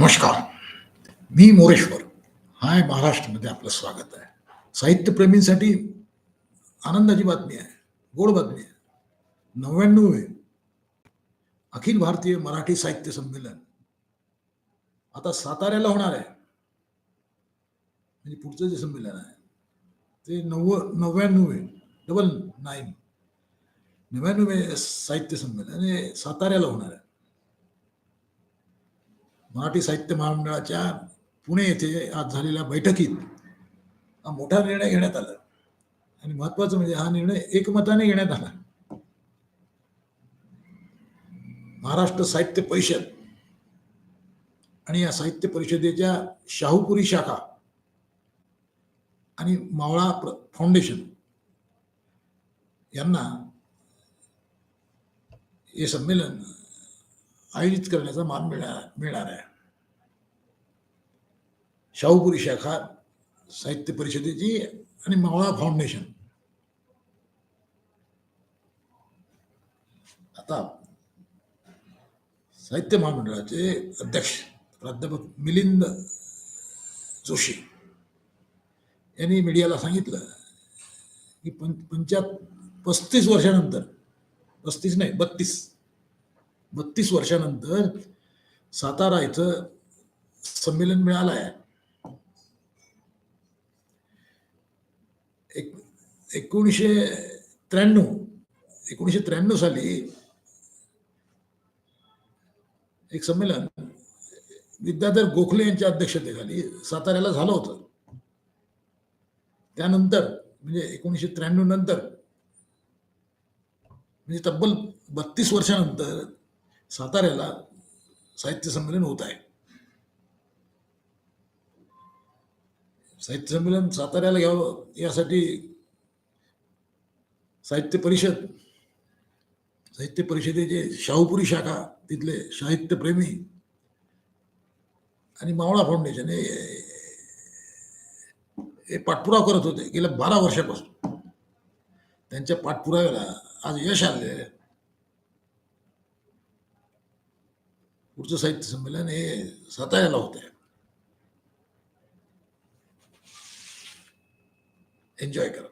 नमस्कार मी मोरेश्वर. हाय महाराष्ट्रमध्ये आपलं स्वागत आहे. साहित्यप्रेमींसाठी आनंदाची बातमी आहे गोड बातमी आहे. नव्याण्णव अखिल भारतीय मराठी साहित्य संमेलन. आता साताऱ्याला होणार आहे. म्हणजे पुढचं जे संमेलन आहे ते नव्व नव्याण्णव डबल नाईन नव्याण्णव साहित्य संमेलन. हे साताऱ्याला होणार आहे. मराठी साहित्य महामंडळाच्या पुणे येथे आज झालेल्या बैठकीत हा मोठा निर्णय घेण्यात आला. आणि महत्वाचं म्हणजे हा निर्णय एकमताने घेण्यात आला. महाराष्ट्र साहित्य परिषद आणि या साहित्य परिषदेच्या शाहूपुरी शाखा आणि मावळा फाउंडेशन यांना हे संमेलन आयोजित करण्याचा मान मिळणार मिळणार आहे. शाहूपुरी शाखा साहित्य परिषदेची आणि मावळा फाउंडेशन. आता साहित्य महामंडळाचे अध्यक्ष प्राध्यापक मिलिंद जोशी यांनी मीडियाला सांगितलं की पं पंचात पस्तीस वर्षानंतर पस्तीस नाही बत्तीस बत्तीस वर्षानंतर सातारा इथं संमेलन मिळालं आहे एक एकोणीसशे त्र्याण्णव एकोणीसशे त्र्याण्णव साली एक संमेलन विद्याधर गोखले यांच्या अध्यक्षतेखाली साताऱ्याला झालं होतं. त्यानंतर म्हणजे एकोणीसशे त्र्याण्णव नंतर म्हणजे तब्बल बत्तीस वर्षानंतर साताऱ्याला साहित्य संमेलन होत आहे. साहित्य संमेलन साताऱ्याला घ्यावं यासाठी साहित्य परिषद साहित्य परिषदेचे शाहूपुरी शाखा तिथले साहित्यप्रेमी आणि मावळा फाउंडेशन हे हे पाठपुरावा करत होते गेल्या बारा वर्षापासून. त्यांच्या पाठपुराव्याला आज यश आले पुढचं साहित्य संमेलन हे साताऱ्याला होत आहे एन्जॉय करा.